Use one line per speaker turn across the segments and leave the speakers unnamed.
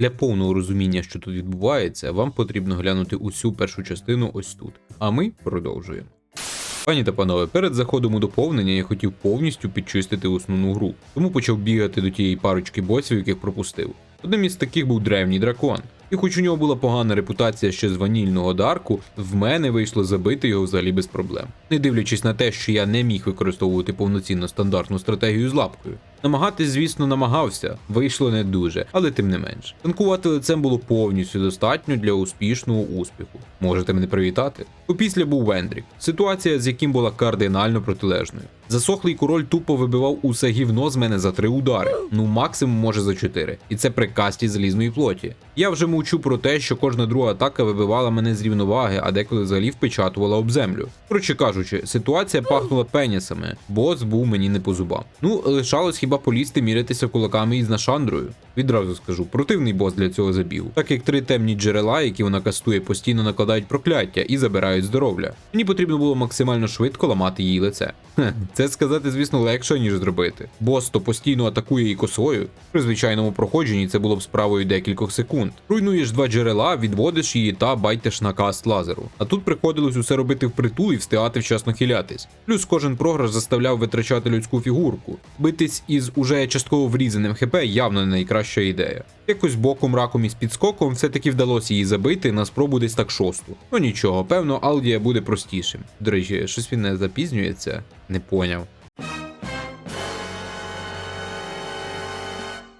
Для повного розуміння, що тут відбувається, вам потрібно глянути усю першу частину ось тут. А ми продовжуємо. Пані та панове, перед заходом у доповнення я хотів повністю підчистити основну гру, тому почав бігати до тієї парочки босів, яких пропустив. Одним із таких був древній дракон. І хоч у нього була погана репутація ще з ванільного дарку, в мене вийшло забити його взагалі без проблем. Не дивлячись на те, що я не міг використовувати повноцінно стандартну стратегію з лапкою. Намагатись, звісно, намагався, вийшло не дуже, але тим не менш. Танкувати лицем було повністю достатньо для успішного успіху. Можете мене привітати? Опісля був Вендрік, ситуація з яким була кардинально протилежною. Засохлий король тупо вибивав усе гівно з мене за три удари, ну максимум може за чотири, і це при касті залізної плоті. Я вже мовчу про те, що кожна друга атака вибивала мене з рівноваги, а деколи взагалі впечатувала об землю. Коротше кажучи, ситуація пахнула пенісами, бос був мені не по зубам. Ну, лишалось хіба полізти мірятися кулаками із Нашандрою. Відразу скажу, противний бос для цього забігу, так як три темні джерела, які вона кастує, постійно накладають прокляття і забирають здоров'я. Мені потрібно було максимально швидко ламати її лице. Хе, це сказати, звісно, легше, ніж зробити. Бос то постійно атакує її косою. При звичайному проходженні це було б справою декількох секунд. Руйнуєш два джерела, відводиш її та байтеш на каст лазеру. А тут приходилось усе робити впритул і встигати вчасно хилятись. Плюс кожен програш заставляв витрачати людську фігурку. Битись із уже частково врізаним ХП явно не найкраща ідея. Якось боком раком із підскоком все-таки вдалося її забити на спробу десь так шосту. Ну нічого, певно, Алдія буде простішим. До речі, щось він не запізнюється, не поняв.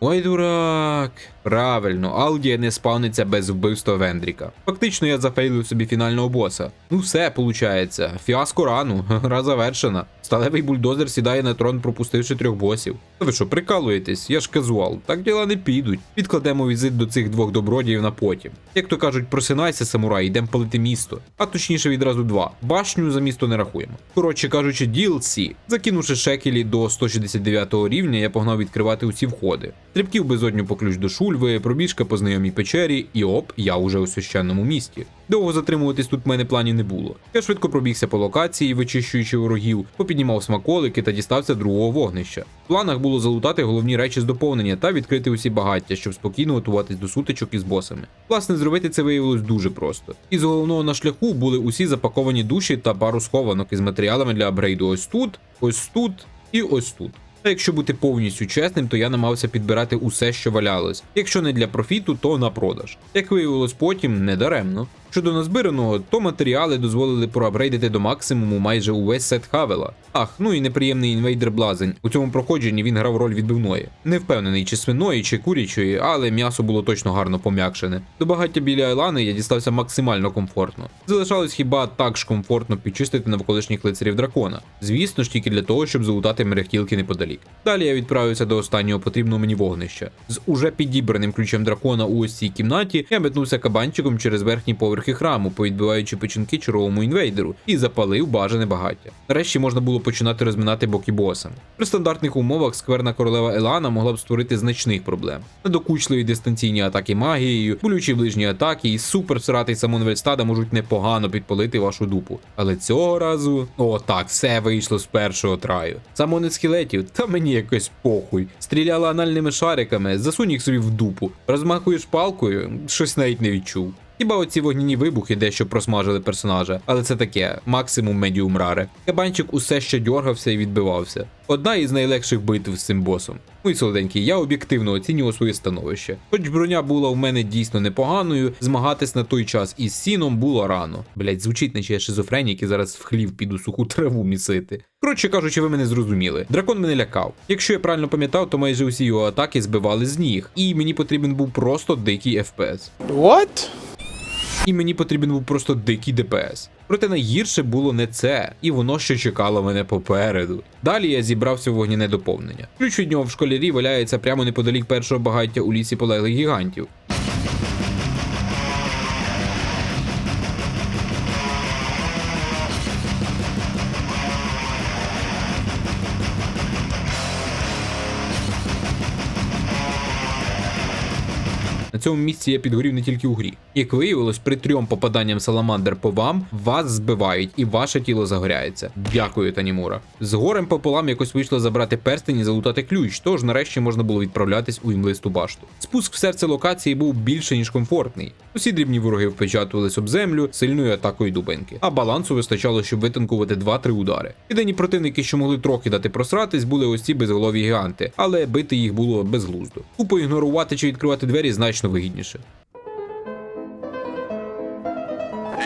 Ой, дурак. Правильно, Алдія не спавниться без вбивства Вендріка. Фактично я зафейлив собі фінального боса. Ну все, получається. Фіаско рану, гра завершена. Сталевий бульдозер сідає на трон, пропустивши трьох босів. Ви що, прикалуєтесь? Я ж казуал, так діла не підуть. Відкладемо візит до цих двох добродіїв на потім. Як то кажуть, просинайся, самурай, йдемо палити місто. А точніше відразу два. Башню за місто не рахуємо. Коротше кажучи, DLC. Закинувши шекелі до 169 рівня, я погнав відкривати усі входи. Стрибків безодню по ключ до шульви, пробіжка по знайомій печері, і оп, я уже у священному місті. Довго затримуватись тут в мене планів не було. Я швидко пробігся по локації, вичищуючи ворогів, попіднімав смаколики та дістався другого вогнища. В планах було залутати головні речі з доповнення та відкрити усі багаття, щоб спокійно готуватись до сутичок із босами. Власне, зробити це виявилось дуже просто. Із головного на шляху були усі запаковані душі та пару схованок із матеріалами для апгрейду ось тут, ось тут і ось тут. Та якщо бути повністю чесним, то я намагався підбирати усе, що валялось. Якщо не для профіту, то на продаж. Як виявилось потім, не даремно. Щодо назбираного, то матеріали дозволили проапгрейдити до максимуму майже увесь сет Хавела. Ах, ну і неприємний інвейдер блазень. У цьому проходженні він грав роль відбивної. Не впевнений, чи свиної, чи курячої, але м'ясо було точно гарно пом'якшене. До багаття біля Айлани я дістався максимально комфортно. Залишалось хіба так ж комфортно підчистити навколишніх лицарів дракона. Звісно ж, тільки для того, щоб залутати мерехтілки неподалік. Далі я відправився до останнього потрібного мені вогнища. З уже підібраним ключем дракона у ось цій кімнаті я метнувся кабанчиком через верхні поверхи храму, повідбиваючи печінки червовому інвейдеру, і запалив бажане багаття. Нарешті можна було починати розминати боки боса. При стандартних умовах скверна королева Елана могла б створити значних проблем. Недокучливі дистанційні атаки магією, болючі ближні атаки і супер сратий самон Вельстада можуть непогано підпалити вашу дупу. Але цього разу, о так, все вийшло з першого траю. Самони скелетів, та мені якось похуй. Стріляла анальними шариками, засунь їх собі в дупу. Розмахуєш палкою, щось навіть не відчув. Хіба оці вогняні вибухи дещо просмажили персонажа, але це таке, максимум медіум раре. Кабанчик усе ще дьоргався і відбивався. Одна із найлегших битв з цим босом. Мій солоденький, я об'єктивно оцінював своє становище. Хоч броня була в мене дійсно непоганою, змагатись на той час із сіном було рано. Блять, звучить, наче я шизофренік і зараз в хлів піду суху траву місити. Коротше кажучи, ви мене зрозуміли. Дракон мене лякав. Якщо я правильно пам'ятав, то майже усі його атаки збивали з ніг, і мені потрібен був просто дикий FPS.
What?
І мені потрібен був просто дикий ДПС. Проте найгірше було не це, і воно ще чекало мене попереду. Далі я зібрався в вогняне доповнення. Ключ від нього в школярі валяється прямо неподалік першого багаття у лісі полеглих гігантів. Цьому місці я підгорів не тільки у грі. Як виявилось, при трьом попаданням саламандр по вам вас збивають і ваше тіло загоряється. Дякую, Танімура. З горем пополам якось вийшло забрати перстень і залутати ключ, тож нарешті можна було відправлятись у імлисту башту. Спуск в серце локації був більше ніж комфортний. Усі дрібні вороги впечатувались об землю сильною атакою дубинки, а балансу вистачало, щоб витанкувати 2-3 удари. Єдині противники, що могли трохи дати просратись, були ось ці безголові гіганти, але бити їх було безглуздо. Тупо ігнорувати чи відкривати двері значно вигідніше.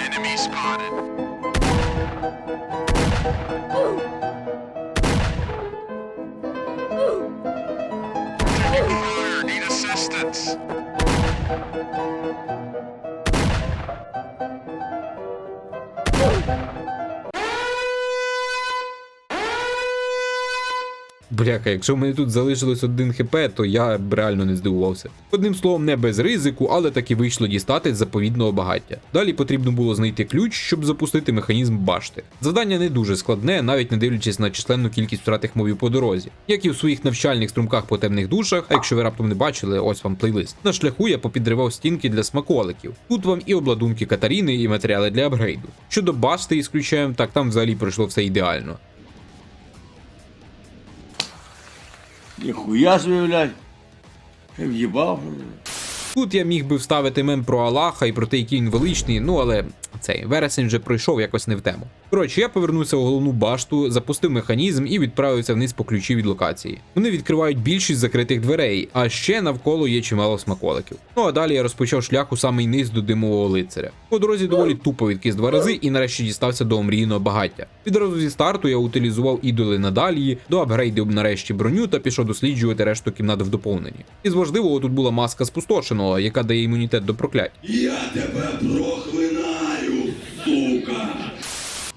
Enemy spotted.
Бляха, якщо в мене тут залишилось один хп, то я б реально не здивувався. Одним словом, не без ризику, але таки вийшло дістати заповідного багаття. Далі потрібно було знайти ключ, щоб запустити механізм башти. Завдання не дуже складне, навіть не дивлячись на численну кількість втратих мовів по дорозі. Як і в своїх навчальних струмках по темних душах, а якщо ви раптом не бачили, ось вам плейлист. На шляху я попідривав стінки для смаколиків. Тут вам і обладунки Катаріни, і матеріали для апгрейду. Щодо башти із ключем, так там взагалі пройшло все ідеально.
Ніхуя блядь. В'їбав.
Тут я міг би вставити мем про Аллаха і про те, який він величний, ну але цей вересень вже пройшов якось не в тему. Коротше, я повернувся у головну башту, запустив механізм і відправився вниз по ключі від локації. Вони відкривають більшість закритих дверей, а ще навколо є чимало смаколиків. Ну а далі я розпочав шлях у самий низ до димового лицаря. По дорозі доволі тупо відкис два рази і нарешті дістався до омрійного багаття. Відразу зі старту я утилізував ідоли надалі, доапгрейдив нарешті броню та пішов досліджувати решту кімнат в доповненні. Із важливого тут була маска спустошеного, яка дає імунітет до проклять.
Я тебе сука!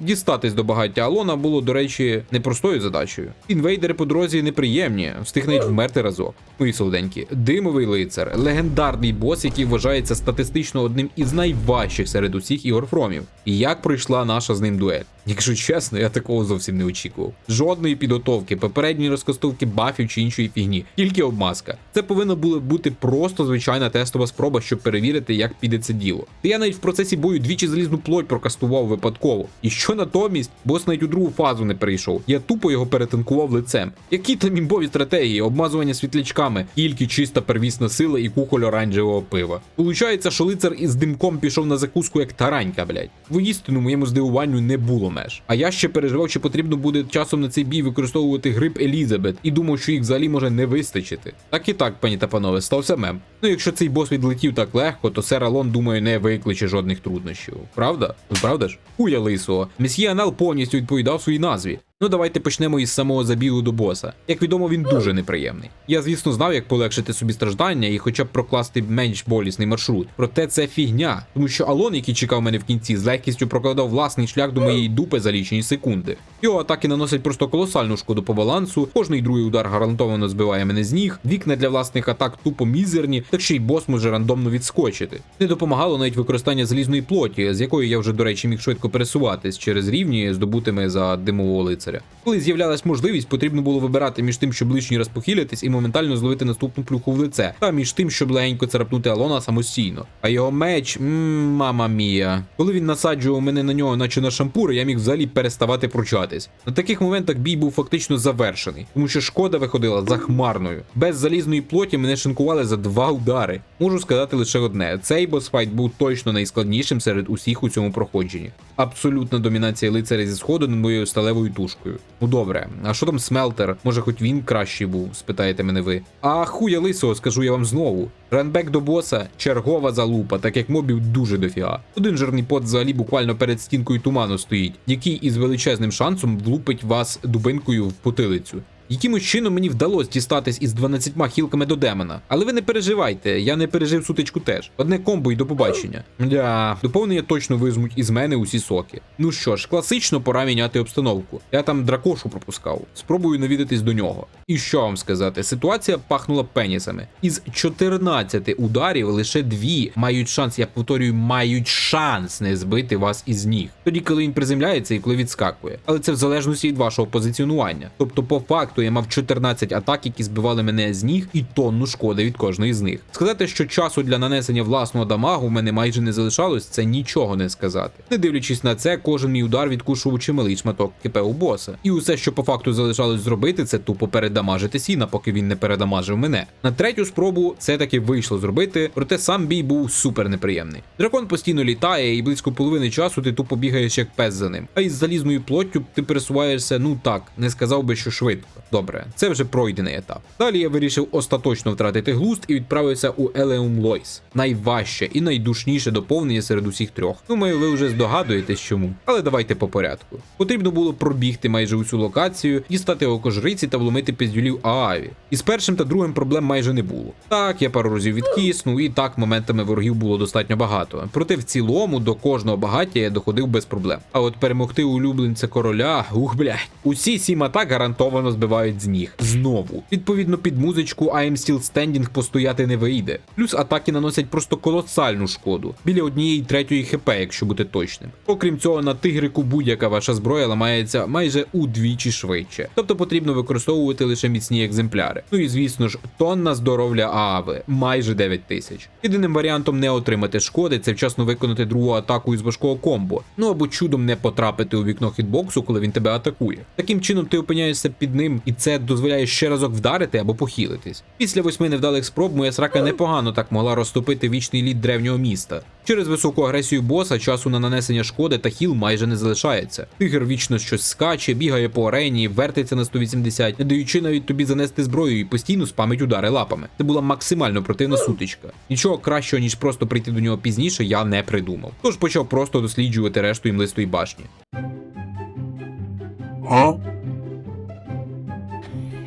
Дістатись до багаття Алона було, до речі, непростою задачею. Інвейдери по дорозі неприємні, встиг навіть вмерти разок. Мої солоденькі, димовий лицар, легендарний бос, який вважається статистично одним із найважчих серед усіх ігор Фромів. І як пройшла наша з ним дуель? Якщо чесно, я такого зовсім не очікував. Жодної підготовки, попередньої розкастовки бафів чи іншої фігні, тільки обмазка. Це повинна була бути просто звичайна тестова спроба, щоб перевірити, як піде це діло. Та я навіть в процесі бою двічі залізну плоть прокастував випадково. І що натомість, бос навіть у другу фазу не перейшов. Я тупо його перетанкував лицем. Які там імбові стратегії, обмазування світлячками, тільки чиста первісна сила і кухоль оранжевого пива. Получається, що лицар із димком пішов на закуску як таранька, блядь. Воістину моєму здивуванню не було меж. А я ще переживав, чи потрібно буде часом на цей бій використовувати гриб Елізабет, і думав, що їх взагалі може не вистачити. Так і так, пані та панове, стався мем. Ну якщо цей бос відлетів так легко, то сер Алон, думаю, не викличе жодних труднощів. Правда? Ну правда ж? Хуя лисого. Месьє Анал повністю відповідав своїй назві. Ну давайте почнемо із самого забігу до боса. Як відомо, він дуже неприємний. Я, звісно, знав, як полегшити собі страждання і хоча б прокласти менш болісний маршрут. Проте це фігня, тому що Алон, який чекав мене в кінці, з легкістю прокладав власний шлях до моєї дупи за лічені секунди. Його атаки наносять просто колосальну шкоду по балансу. Кожний другий удар гарантовано збиває мене з ніг. Вікна для власних атак тупо мізерні, так ще й бос може рандомно відскочити. Не допомагало навіть використання залізної плоті, з якої я вже, до речі, міг швидко пересуватись через рівні, здобутими за димового лицаря. Коли з'являлась можливість, потрібно було вибирати між тим, щоб лишній раз похилитись і моментально зловити наступну плюху в лице, та між тим, щоб легенько царапнути Алона самостійно. А його меч, мама мія. Коли він насаджував мене на нього, наче на шампур, я міг взагалі переставати пручатись. На таких моментах бій був фактично завершений, тому що шкода виходила захмарною. Без залізної плоті мене шинкували за два удари. Можу сказати лише одне: цей босфайт був точно найскладнішим серед усіх у цьому проходженні. Абсолютна домінація лицаря зі сходу над моєю сталевою тушкою. Ну добре, а що там смелтер? Може, хоч він кращий був, спитаєте мене ви. А хуя лисого, скажу я вам знову. Ранбек до боса чергова залупа, так як мобів дуже дофіга. Один жирний пот взагалі буквально перед стінкою туману стоїть, який із величезним шансом влупить вас дубинкою в потилицю. Якимось чином мені вдалося дістатись із 12 хілками до демона. Але ви не переживайте, я не пережив сутичку теж. Одне комбо і до побачення. Дя, доповнення точно визмуть із мене усі соки. Ну що ж, класично пора міняти обстановку. Я там дракошу пропускав. Спробую навідатись до нього. І що вам сказати? Ситуація пахнула пенісами. Із 14 ударів лише дві мають шанс, я повторюю, мають шанс не збити вас із ніг. Тоді, коли він приземляється і коли відскакує. Але це в залежності від вашого позиціонування. Тобто, по факту. Факту я мав 14 атак, які збивали мене з ніг, і тонну шкоди від кожної з них. Сказати, що часу для нанесення власного дамагу в мене майже не залишалось, це нічого не сказати. Не дивлячись на це, кожен мій удар відкушував чималий шматок КП у боса. І усе, що по факту залишалось зробити, це тупо передамажити сіна, поки він не передамажив мене. На третю спробу це таки вийшло зробити, проте сам бій був супер неприємний. Дракон постійно літає, і близько половини часу ти тупо бігаєш як пес за ним. А із залізною плоттю ти пересуваєшся, ну так, не сказав би, що швидко. Добре, це вже пройдений етап. Далі я вирішив остаточно втратити глузд і відправився у Елеум Лойс. Найважче і найдушніше доповнення серед усіх трьох. Думаю, ви вже здогадуєтесь чому. Але давайте по порядку. Потрібно було пробігти майже усю локацію, дістати окожриці та вломити піздюлів Ааві. І з першим та другим проблем майже не було. Так, я пару разів відкиснув, і так моментами ворогів було достатньо багато. Проте в цілому до кожного багаття я доходив без проблем. А от перемогти улюбленця короля, ух блядь. Усі сім атак гарантовано збивають з ніг. Знову. Відповідно, під музичку I am still standing постояти не вийде. Плюс атаки наносять просто колосальну шкоду. Біля однієї третьої хп, якщо бути точним. Окрім цього, на тигрику будь-яка ваша зброя ламається майже удвічі швидше. Тобто потрібно використовувати лише міцні екземпляри. Ну і звісно ж, тонна здоров'я Аави, майже 9 тисяч. Єдиним варіантом не отримати шкоди це вчасно виконати другу атаку із важкого комбо. Ну або чудом не потрапити у вікно хітбоксу, коли він тебе атакує. Таким чином ти опиняєшся під ним, і це дозволяє ще разок вдарити або похилитись. Після восьми невдалих спроб моя срака непогано так могла розтопити вічний лід древнього міста. Через високу агресію боса часу на нанесення шкоди та хіл майже не залишається. Тигр вічно щось скаче, бігає по арені, вертиться на 180, не даючи навіть тобі занести зброю і постійно спамить удари лапами. Це була максимально противна сутичка. Нічого кращого, ніж просто прийти до нього пізніше, я не придумав. Тож почав просто досліджувати решту імлистої башні.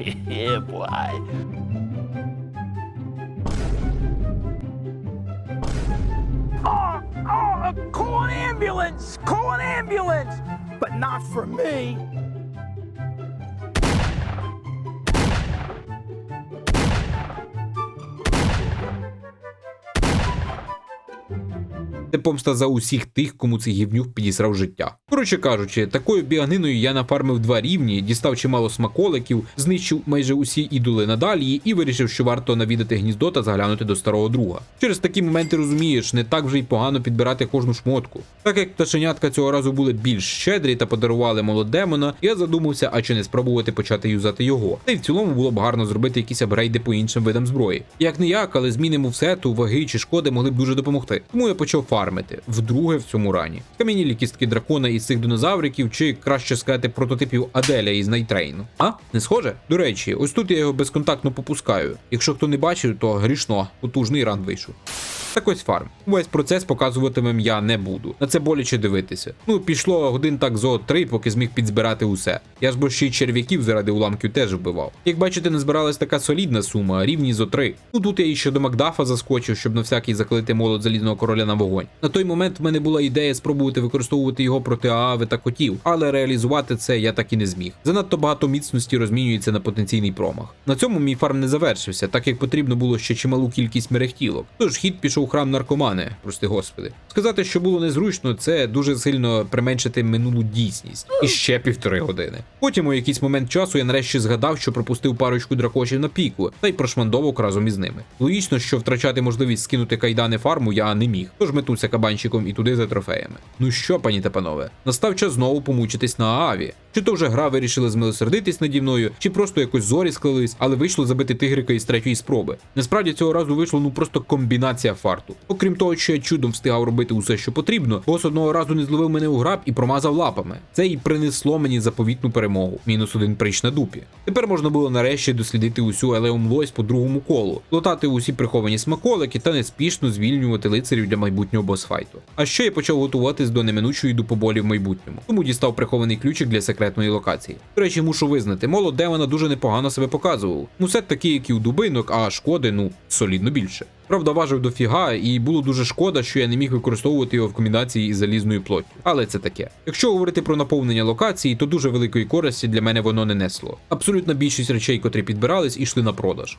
Yeah, boy.
Oh, oh, uh, call an ambulance! Call an ambulance! But not for me.
Це помста за усіх тих, кому цей гівнюк підісрав життя. Коротше кажучи, такою біганиною я нафармив два рівні, дістав чимало смаколиків, знищив майже усі ідоли надалі і вирішив, що варто навідати гніздо та заглянути до старого друга. Через такі моменти розумієш, не так вже й погано підбирати кожну шмотку. Так як пташенятка цього разу були більш щедрі та подарували молодемона, я задумався, а чи не спробувати почати юзати його. Та й в цілому було б гарно зробити якісь апгрейди по іншим видам зброї. Як не як, але зміни мувсету, ваги чи шкоди могли б дуже допомогти. Тому я почав фармити вдруге в цьому рані. Кам'янілі кістки дракона із цих динозавриків, чи краще сказати, прототипів Аделя із Найтрейну. А? Не схоже? До речі, ось тут я його безконтактно попускаю. Якщо хто не бачив, то грішно, потужний ран вийшов. Так ось фарм. Весь процес показуватимем я не буду. На це боляче дивитися. Ну, пішло годин так зо три, поки зміг підзбирати усе. Я ж бо ще й черв'яків заради уламків теж вбивав. Як бачите, не збиралась така солідна сума, рівні зо три. Ну тут я іще до Макдафа заскочив, щоб на всякий заклити молот залізного короля на вогонь. На той момент в мене була ідея спробувати використовувати його проти аави та котів, але реалізувати це я так і не зміг. Занадто багато міцності розмінюється на потенційний промах. На цьому мій фарм не завершився, так як потрібно було ще чималу кількість мерехтілок. Тож хід пішов храм наркомани, прости господи. Сказати, що було незручно, це дуже сильно применшити минулу дійсність. І ще півтори години. Потім у якийсь момент часу я нарешті згадав, що пропустив парочку дракошів на піку, та й прошмандовок разом із ними. Логічно, що втрачати можливість скинути кайдани фарму я не міг, тож метуся кабанчиком і туди за трофеями. Ну що, пані та панове, настав час знову помучитись на Ааві. Чи то вже гра вирішила змилосердитись наді мною, чи просто якось зорі склались, але вийшло забити тигрика із третьої спроби. Насправді цього разу вийшло ну просто комбінація фарту. Окрім того, що я чудом встигав робити усе, що потрібно, бос одного разу не зловив мене у граб і промазав лапами. Це і принесло мені заповітну перемогу. Мінус один прищ на дупі. Тепер можна було нарешті дослідити усю Елеум Лось по другому колу, лотати усі приховані смаколики та неспішно звільнювати лицарів для майбутнього босфайту. А ще я почав готуватись до неминучої дупоболі в майбутньому, тому дістав прихований ключик для секретної локації. До речі, мушу визнати, молод демона дуже непогано себе показував. Мусет такий, як і у дубинок, а шкоди, ну, солідно більше. Правда, важив дофіга, і було дуже шкода, що я не міг використовувати його в комбінації із залізною плоттю. Але це таке. Якщо говорити про наповнення локації, то дуже великої користі для мене воно не несло. Абсолютна більшість речей, котрі підбирались, йшли на продаж.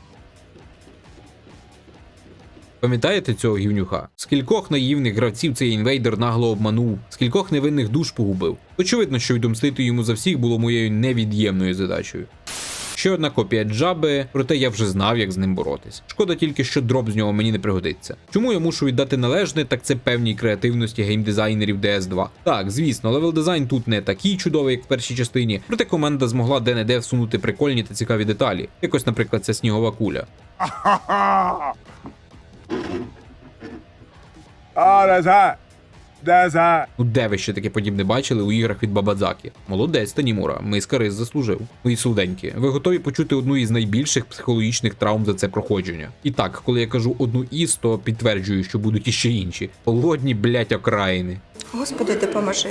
Пам'ятаєте цього гівнюха? Скількох наївних гравців цей інвейдер нагло обманув, скількох невинних душ погубив. Очевидно, що відомстити йому за всіх було моєю невід'ємною задачею. Ще одна копія джаби, проте я вже знав, як з ним боротись. Шкода тільки, що дроп з нього мені не пригодиться. Чому я мушу віддати належне, так це певній креативності геймдизайнерів DS2. Так, звісно, левел дизайн тут не такий чудовий, як в першій частині, проте команда змогла де-не-де всунути прикольні та цікаві деталі. Якось, наприклад, ця снігова куля.
Oh, that's hot. That's hot.
Ну де ви ще таке подібне бачили у іграх від Бабадзакі? Молодець, Танімура, миска рис заслужив. Мої солденькі, ви готові почути одну із найбільших психологічних травм за це проходження. І так, коли я кажу одну із, то підтверджую, що будуть іще інші. Холодні, блять, окраїни.
Господи, допоможи.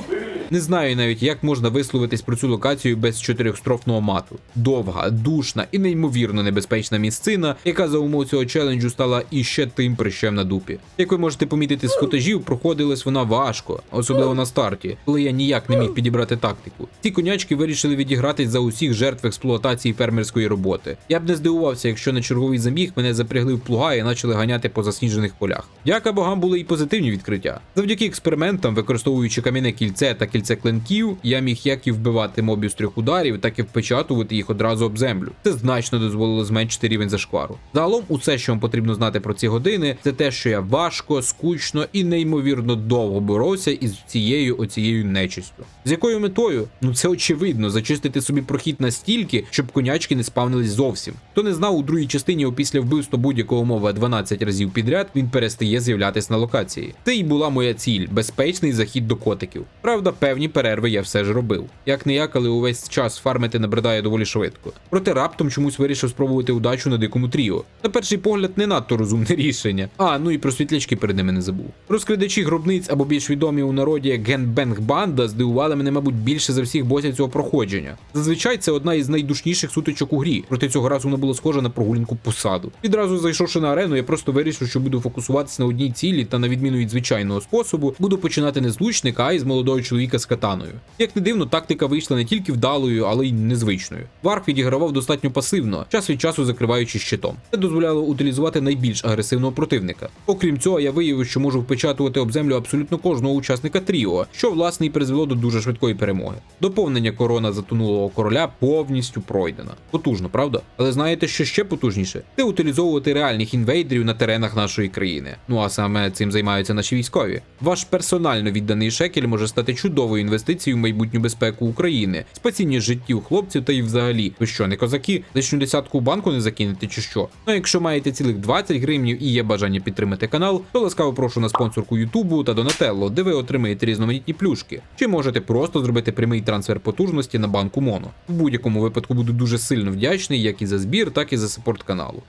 Не знаю навіть, як можна висловитись про цю локацію без чотирьохстрофного мату. Довга, душна і неймовірно небезпечна місцина, яка за умов цього челенджу стала іще тим прищем на дупі. Як ви можете помітити з футажів, проходилась вона важко, особливо на старті, коли я ніяк не міг підібрати тактику. Ці конячки вирішили відігратись за усіх жертв експлуатації фермерської роботи. Я б не здивувався, якщо на черговий заміг мене запрягли в плуга і почали ганяти по засніжених полях. Дяка богам були і позитивні відкриття. Завдяки експериментам, використовуючи кам'яне кільце та кільце клинків, я міг як і вбивати мобів з трьох ударів, так і впечатувати їх одразу об землю. Це значно дозволило зменшити рівень зашквару. Загалом, усе, що вам потрібно знати про ці години, це те, що я важко, скучно і неймовірно довго боровся із цією оцією нечистю. З якою метою? Ну це очевидно, зачистити собі прохід настільки, щоб конячки не спавнились зовсім. Хто не знав у другій частині опісля вбивства будь-якого мова 12 разів підряд, він перестає з'являтись на локації. Це і була моя ціль безпечний захід до котиків. Правда, певні перерви я все ж робив. Як не як, але увесь час фармити набридає доволі швидко. Проте раптом чомусь вирішив спробувати удачу на дикому тріо. На перший погляд, не надто розумне рішення. А, ну і про світлячки перед ними не забув. Розкрадачі гробниць або більш відомі у народі як Генбенг Банда здивували мене, мабуть, більше за всіх босів цього проходження. Зазвичай це одна із найдушніших сутичок у грі, проте цього разу вона була схожа на прогулянку по саду. Відразу зайшовши на арену, я просто вирішив, що буду фокусуватися на одній цілі та на відміну від звичайного способу, буду починати не з лучника, а із молодого чоловіка з катаною. Як не дивно, тактика вийшла не тільки вдалою, але й незвичною. Варк відігравав достатньо пасивно, час від часу закриваючи щитом. Це дозволяло утилізувати найбільш агресивного противника. Окрім цього, я виявив, що можу впечатувати об землю абсолютно кожного учасника тріо, що власне і призвело до дуже швидкої перемоги. Доповнення корона затонулого короля повністю пройдена. Потужно, правда? Але знаєте, що ще потужніше? Це утилізовувати реальних інвейдерів на теренах нашої країни. Ну а саме цим займаються наші військові. Ваш персонально відданий шекель може стати чудовою інвестицією в майбутню безпеку України, спасіння життів хлопців та й взагалі. Ви що, не козаки? Лишню десятку банку не закинете чи що? Ну, якщо маєте цілих 20 гривнів і є бажання підтримати канал, то ласкаво прошу на спонсорку Ютубу та Донателло, де ви отримаєте різноманітні плюшки. Чи можете просто зробити прямий трансфер потужності на банку Моно. В будь-якому випадку буду дуже сильно вдячний як і за збір, так і за саппорт каналу.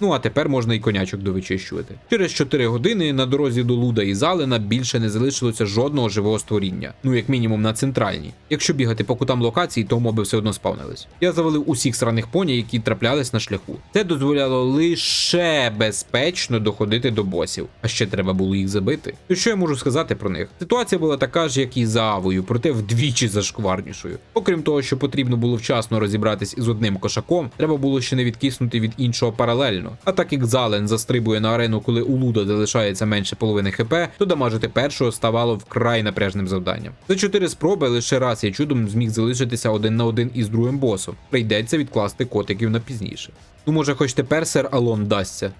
Ну а тепер можна і конячок довичищувати. Через 4 години на дорозі до Луда і Залена більше не залишилося жодного живого створіння, ну як мінімум на центральній. Якщо бігати по кутам локації, то моби все одно спавнились. Я завалив усіх сраних поні, які траплялись на шляху. Це дозволяло лише безпечно доходити до босів, а ще треба було їх забити. То що я можу сказати про них? Ситуація була така ж, як і за Авою, проте вдвічі зашкварнішою. Окрім того, що потрібно було вчасно розібратись із одним кошаком, треба було ще не відкиснути від іншого паралельно. А так як Зален застрибує на арену, коли у Луда залишається менше половини хп, то дамажити першого ставало вкрай напряжним завданням. За чотири спроби лише раз я чудом зміг залишитися один на один із другим босом. Прийдеться відкласти котиків на пізніше. Ну може, хоч тепер сер Алон дасться.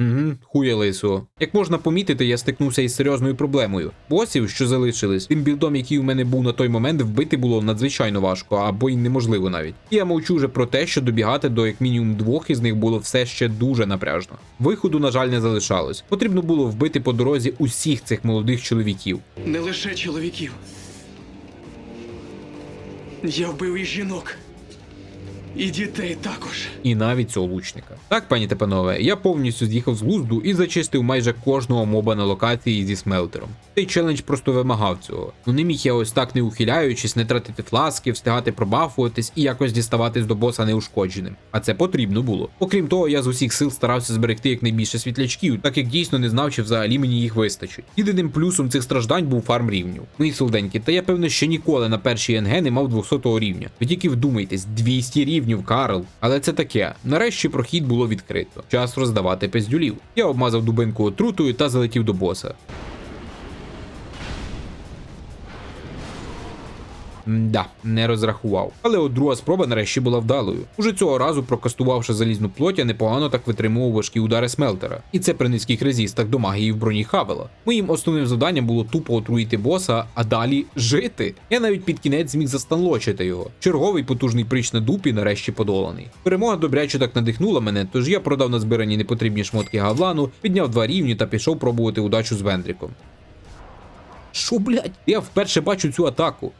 Угу, хуя лисо. Як можна помітити, я стикнувся із серйозною проблемою. Босів, що залишились, тим білдом, який у мене був на той момент, вбити було надзвичайно важко, або й неможливо навіть. І я мовчу вже про те, що добігати до як мінімум двох із них було все ще дуже напряжно. Виходу, на жаль, не залишалось. Потрібно було вбити по дорозі усіх цих молодих чоловіків.
Не лише чоловіків. Я вбив і жінок. І дітей також.
і навіть цього лучника. Так, пані та панове, я повністю з'їхав з глузду і зачистив майже кожного моба на локації зі смелтером. Цей челендж просто вимагав цього. Ну не міг я ось так не ухиляючись, не тратити фласки, встигати пробафуватись і якось діставатись до боса неушкодженим. А це потрібно було. Окрім того, я з усіх сил старався зберегти якнайбільше світлячків, так як дійсно не знав, чи взагалі мені їх вистачить. Єдиним плюсом цих страждань був фарм рівнів. Мої солденьки, та я певно ще ніколи на першій НГ не мав 200 рівня. Ви тільки вдумайтесь, 200 рівнів рівнів Карл, але це таке. Нарешті прохід було відкрито. Час роздавати пиздюлів. Я обмазав дубинку отрутою та залетів до боса. Да, не розрахував. Але от друга спроба нарешті була вдалою. Уже цього разу, прокастувавши залізну плоть, я непогано так витримував важкі удари смелтера. І це при низьких резістах до магії в броні Хавела. Моїм основним завданням було тупо отруїти боса, а далі жити. Я навіть під кінець зміг застанлочити його. Черговий потужний прич на дупі нарешті подоланий. Перемога добряче так надихнула мене, тож я продав на збирані непотрібні шмотки гавлану, підняв два рівні та пішов пробувати удачу з Вендріком. Що, блядь? Я вперше бачу цю атаку.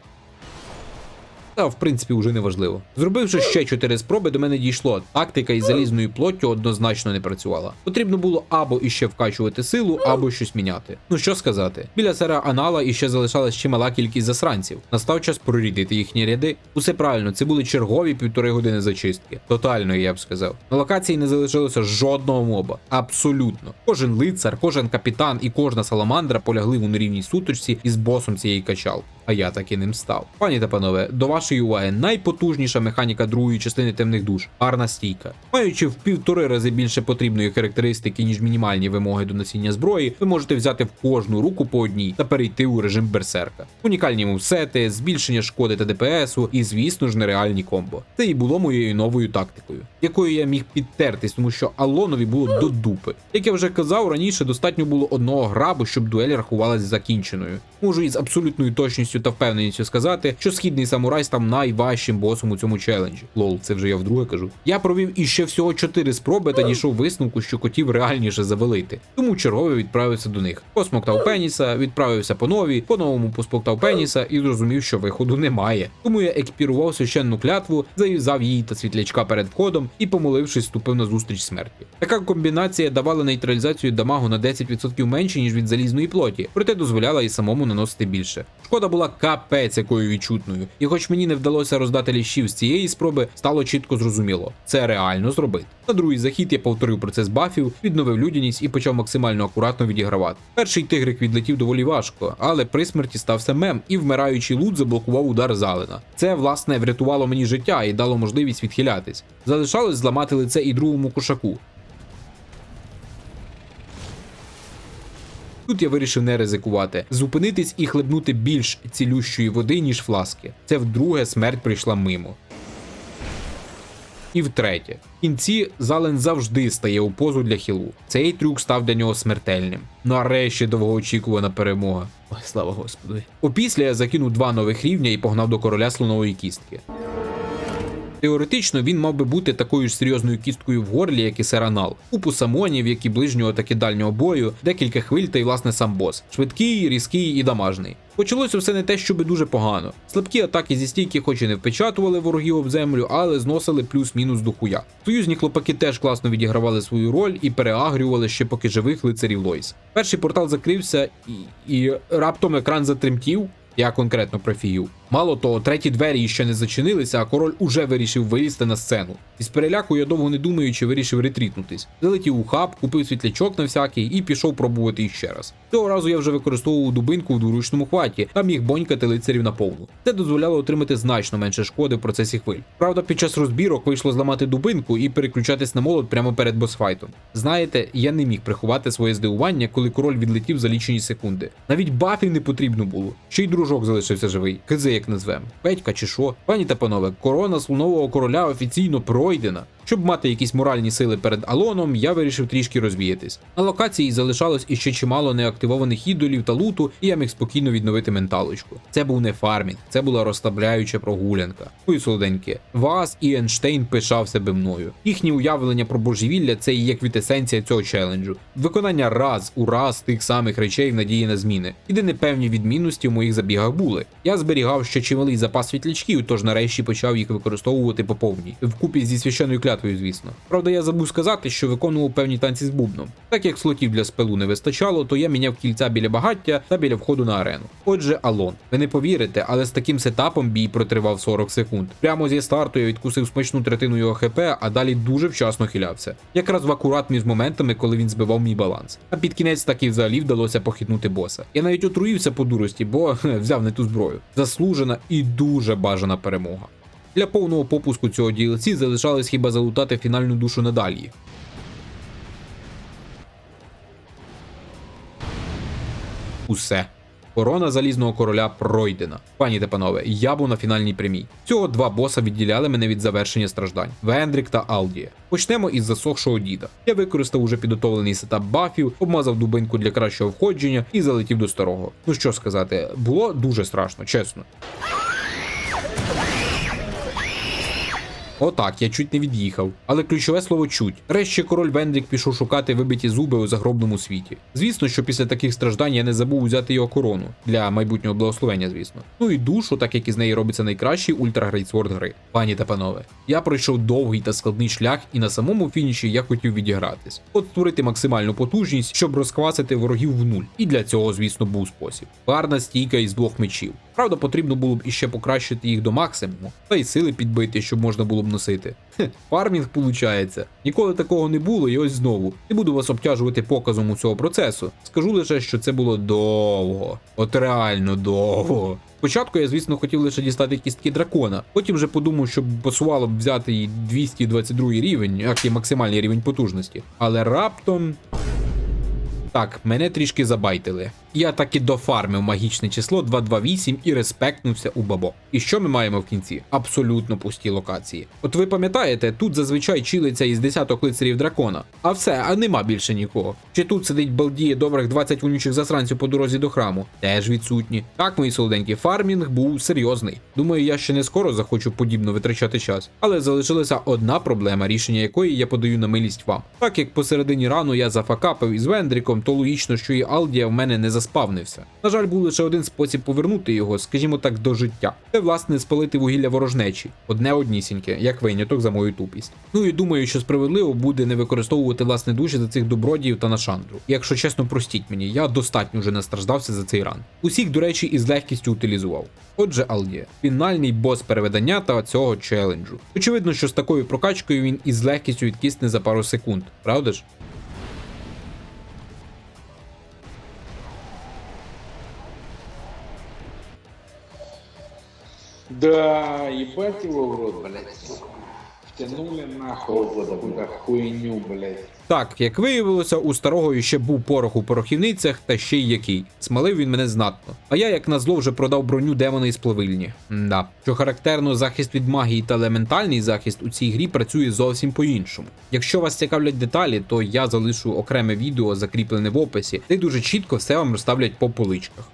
Та, в принципі, вже не важливо. Зробивши ще чотири спроби, до мене дійшло. Тактика із залізною плоттю однозначно не працювала. Потрібно було або іще вкачувати силу, або щось міняти. Ну що сказати, біля сера Анала іще залишалась чимала кількість засранців. Настав час прорідити їхні ряди. Усе правильно, це були чергові півтори години зачистки. Тотальної, я б сказав. На локації не залишилося жодного моба. Абсолютно. Кожен лицар, кожен капітан і кожна саламандра полягли у нерівній сутичці із босом цієї качалки. А я таки ним став. Пані та панове, до вашої уваги найпотужніша механіка другої частини темних душ парна стійка. Маючи в півтори рази більше потрібної характеристики, ніж мінімальні вимоги до носіння зброї, ви можете взяти в кожну руку по одній та перейти у режим берсерка. Унікальні мувсети, збільшення шкоди та ДПСу і, звісно ж, нереальні комбо. Це і було моєю новою тактикою, якою я міг підтертись, тому що Алонові було до дупи. Як я вже казав, раніше достатньо було одного грабу, щоб дуель рахувалась закінченою. Можу із абсолютною точністю та впевненістю сказати, що східний самурай став найважчим босом у цьому челенджі. Лол, це вже я вдруге кажу. Я провів іще всього 4 спроби та дійшов висновку, що котів реальніше завалити. Тому черговий відправився до них. Посмоктав пеніса, відправився по новій, по-новому посмоктав пеніса і зрозумів, що виходу немає. Тому я екіпірував священну клятву, зав'язав її та світлячка перед входом і, помолившись, ступив на зустріч смерті. Така комбінація давала нейтралізацію дамагу на 10% менше, ніж від залізної плоті, проте дозволяла і самому наносити більше. Шкода була капець якою відчутною, і хоч мені не вдалося роздати ліщів з цієї спроби, стало чітко зрозуміло, це реально зробити. На другий захід я повторив процес бафів, відновив людяність і почав максимально акуратно відігравати. Перший тигрик відлетів доволі важко, але при смерті стався мем, і вмираючий лут заблокував удар залена. Це власне врятувало мені життя і дало можливість відхилятись. Залишалось зламати лице і другому кошаку. Тут я вирішив не ризикувати, зупинитись і хлебнути більш цілющої води, ніж фласки. Це вдруге смерть прийшла мимо. І втретє, в кінці Зален завжди стає у позу для хілу. Цей трюк став для нього смертельним. Нарешті довгоочікувана перемога. Ой, слава Господу. Опісля я закинув два нових рівня і погнав до короля слонової кістки. Теоретично він мав би бути такою ж серйозною кісткою в горлі, як і Серанал. Купу самонів, як і ближнього, так і дальнього бою, декілька хвиль та й власне сам бос. Швидкий, різкий і дамажний. Почалося все не те, щоби дуже погано. Слабкі атаки зі стійки, хоч і не впечатували ворогів об землю, але зносили плюс-мінус до хуя. Союзні хлопаки теж класно відігравали свою роль і переагрювали ще поки живих лицарів Лойс. Перший портал закрився і, і раптом екран затремтів. Я конкретно про фію. Мало того, треті двері ще не зачинилися, а король уже вирішив вилізти на сцену. Із переляку я довго не думаючи вирішив ретрітнутись. Залетів у хаб, купив світлячок на всякий і пішов пробувати іще раз. Цього разу я вже використовував дубинку в дворучному хваті, а міг бонькати лицарів на повну. Це дозволяло отримати значно менше шкоди в процесі хвиль. Правда, під час розбірок вийшло зламати дубинку і переключатись на молот прямо перед босфайтом. Знаєте, я не міг приховати своє здивування, коли король відлетів за лічені секунди. Навіть бафів не потрібно було. Ще й дружок залишився живий. Кизи як назвем. Петька чи що? Пані та панове, корона слонового короля офіційно пройдена. Щоб мати якісь моральні сили перед Алоном, я вирішив трішки розвіятись. На локації залишалось іще чимало неактивованих ідолів та луту, і я міг спокійно відновити менталочку. Це був не фармінг, це була розслабляюча прогулянка. Ой, солоденьке, Вас і Ейнштейн пишав себе мною. Їхні уявлення про божевілля це і є квітесенція цього челенджу. Виконання раз у раз тих самих речей в надії на зміни. Єдине певні відмінності в моїх забігах були. Я зберігав ще чималий запас світлячків, тож нарешті почав їх використовувати по повній. Вкупі зі священною клятвою, звісно. Правда, я забув сказати, що виконував певні танці з бубном. Так як слотів для спелу не вистачало, то я міняв кільця біля багаття та біля входу на арену. Отже, Алон. Ви не повірите, але з таким сетапом бій протривав 40 секунд. Прямо зі старту я відкусив смачну третину його хп, а далі дуже вчасно хилявся. Якраз в акурат між моментами, коли він збивав мій баланс. А під кінець таки взагалі вдалося похитнути боса. Я навіть отруївся по дурості, бо взяв не ту зброю. Заслужена і дуже бажана перемога. Для повного попуску цього DLC залишалось хіба залутати фінальну душу надалі. Усе. Корона залізного короля пройдена. Пані та панове, я був на фінальній прямій. Цього два боса відділяли мене від завершення страждань: Вендрік та Алдія. Почнемо із засохшого діда. Я використав уже підготовлений сетап бафів, обмазав дубинку для кращого входження і залетів до старого. Ну що сказати, було дуже страшно, чесно. Отак, я чуть не від'їхав. Але ключове слово чуть. Решті король Вендрік пішов шукати вибиті зуби у загробному світі. Звісно, що після таких страждань я не забув взяти його корону для майбутнього благословення, звісно. Ну і душу, так як із неї робиться найкращий ультрагрейдсворд гри. Пані та панове, я пройшов довгий та складний шлях, і на самому фініші я хотів відігратись. От створити максимальну потужність, щоб розквасити ворогів в нуль. І для цього, звісно, був спосіб. Парна стійка із двох мечів. Правда, потрібно було б іще покращити їх до максимуму, та й сили підбити, щоб можна було б носити. Хе, фармінг получається. Ніколи такого не було, і ось знову. Не буду вас обтяжувати показом усього процесу. Скажу лише, що це було довго. От реально довго. Спочатку я, звісно, хотів лише дістати кістки дракона. Потім вже подумав, що посувало б взяти і 222 рівень, як і максимальний рівень потужності. Але раптом. Так, мене трішки забайтили. Я таки дофармив магічне число 228 і респектнувся у бабо. І що ми маємо в кінці? Абсолютно пусті локації. От ви пам'ятаєте, тут зазвичай чилиться із десяток лицарів дракона. А все, а нема більше нікого. Чи тут сидить балдіє добрих 20 вонючих засранців по дорозі до храму? Теж відсутні. Так, мої солоденькі, фармінг був серйозний. Думаю, я ще не скоро захочу подібно витрачати час. Але залишилася одна проблема, рішення якої я подаю на милість вам. Так як посередині рану я зафакапив із Вендріком, то логічно, що і Алдія в мене не заспавнився. На жаль, був лише один спосіб повернути його, скажімо так, до життя. Це власне спалити вугілля ворожнечі, одне однісіньке, як виняток за мою тупість. Ну і думаю, що справедливо буде не використовувати власне душі за цих добродіїв та на шандру. Якщо чесно, простіть мені, я достатньо вже настраждався за цей ран. Усіх, до речі, із легкістю утилізував. Отже, Алдія, фінальний бос переведення та цього челенджу. Очевидно, що з такою прокачкою він із легкістю відкисне за пару секунд, правда ж?
Да, ебать его в рот, блядь. Втянули нахуй вот какую-то хуйню, блядь.
Так, як виявилося, у старого ще був порох у порохівницях, та ще й який. Смалив він мене знатно. А я, як назло, вже продав броню демона із плавильні. Да. Що характерно, захист від магії та елементальний захист у цій грі працює зовсім по-іншому. Якщо вас цікавлять деталі, то я залишу окреме відео, закріплене в описі, де дуже чітко все вам розставлять по поличках.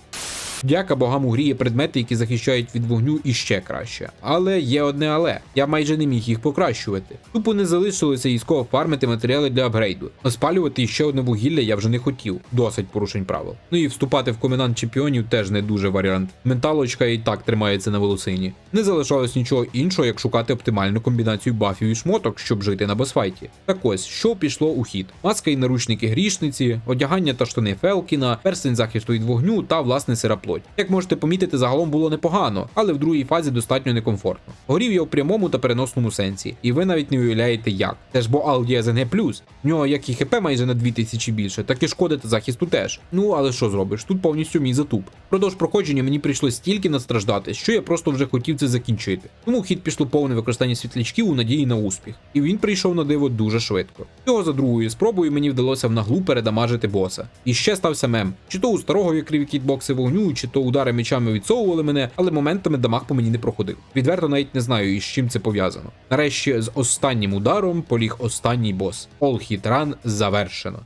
Дяка богам у грі є предмети, які захищають від вогню іще краще. Але є одне але. Я майже не міг їх покращувати. Тупо не залишилося ісково фармити матеріали для апгрейду. А спалювати іще одне вугілля я вже не хотів. Досить порушень правил. Ну і вступати в комендант чемпіонів теж не дуже варіант. Менталочка і так тримається на волосині. Не залишалось нічого іншого, як шукати оптимальну комбінацію бафів і шмоток, щоб жити на босфайті. Так ось, що пішло у хід: маска і наручники грішниці, одягання та штани Фелкіна, перстень захисту від вогню та власне сираплоть. Як можете помітити, загалом було непогано, але в другій фазі достатньо некомфортно. Горів я в прямому та переносному сенсі, і ви навіть не уявляєте як. Це ж бо Aldia СНГ+, в нього як і хп майже на 2000 більше, так і шкоди та захисту теж. Ну але що зробиш? Тут повністю мій затуп. Продовж проходження мені прийшлось стільки настраждати, що я просто вже хотів це закінчити. Тому хід пішло повне використання світлячків у надії на успіх. І він прийшов на диво дуже швидко. Цього за другою спробою мені вдалося в наглу передамажити боса. І ще стався мем. Чи то у старого як криві кітбокси вогню, чи то удари мечами відсовували мене, але моментами дамаг по мені не проходив. Відверто навіть не знаю, із чим це пов'язано. Нарешті з останнім ударом поліг останній бос. All Hit завершено.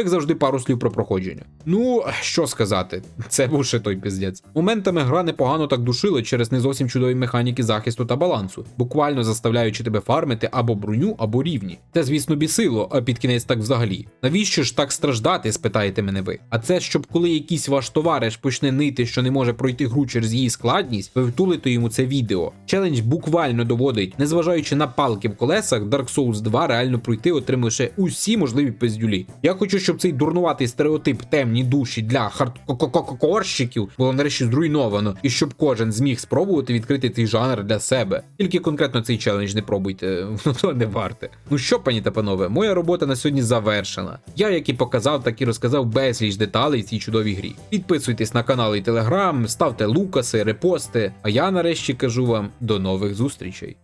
Як завжди, пару слів про проходження. Ну, що сказати, це був ще той піздець. Моментами гра непогано так душила через не зовсім чудові механіки захисту та балансу, буквально заставляючи тебе фармити або броню, або рівні. Це, звісно, бісило, а під кінець так взагалі. Навіщо ж так страждати, спитаєте мене ви? А це щоб коли якийсь ваш товариш почне нити, що не може пройти гру через її складність, ви втулите йому це відео. Челендж буквально доводить, незважаючи на палки в колесах, Dark Souls 2 реально пройти отримує усі можливі пиздюлі. Я хочу, щоб цей дурнуватий стереотип темні душі для хардкорщиків було нарешті зруйновано, і щоб кожен зміг спробувати відкрити цей жанр для себе. Тільки конкретно цей челендж не пробуйте, воно не варте. Ну що, пані та панове, моя робота на сьогодні завершена. Я, як і показав, так і розказав безліч деталей в цій чудовій грі. Підписуйтесь на канал і телеграм, ставте лукаси, репости. А я нарешті кажу вам до нових зустрічей.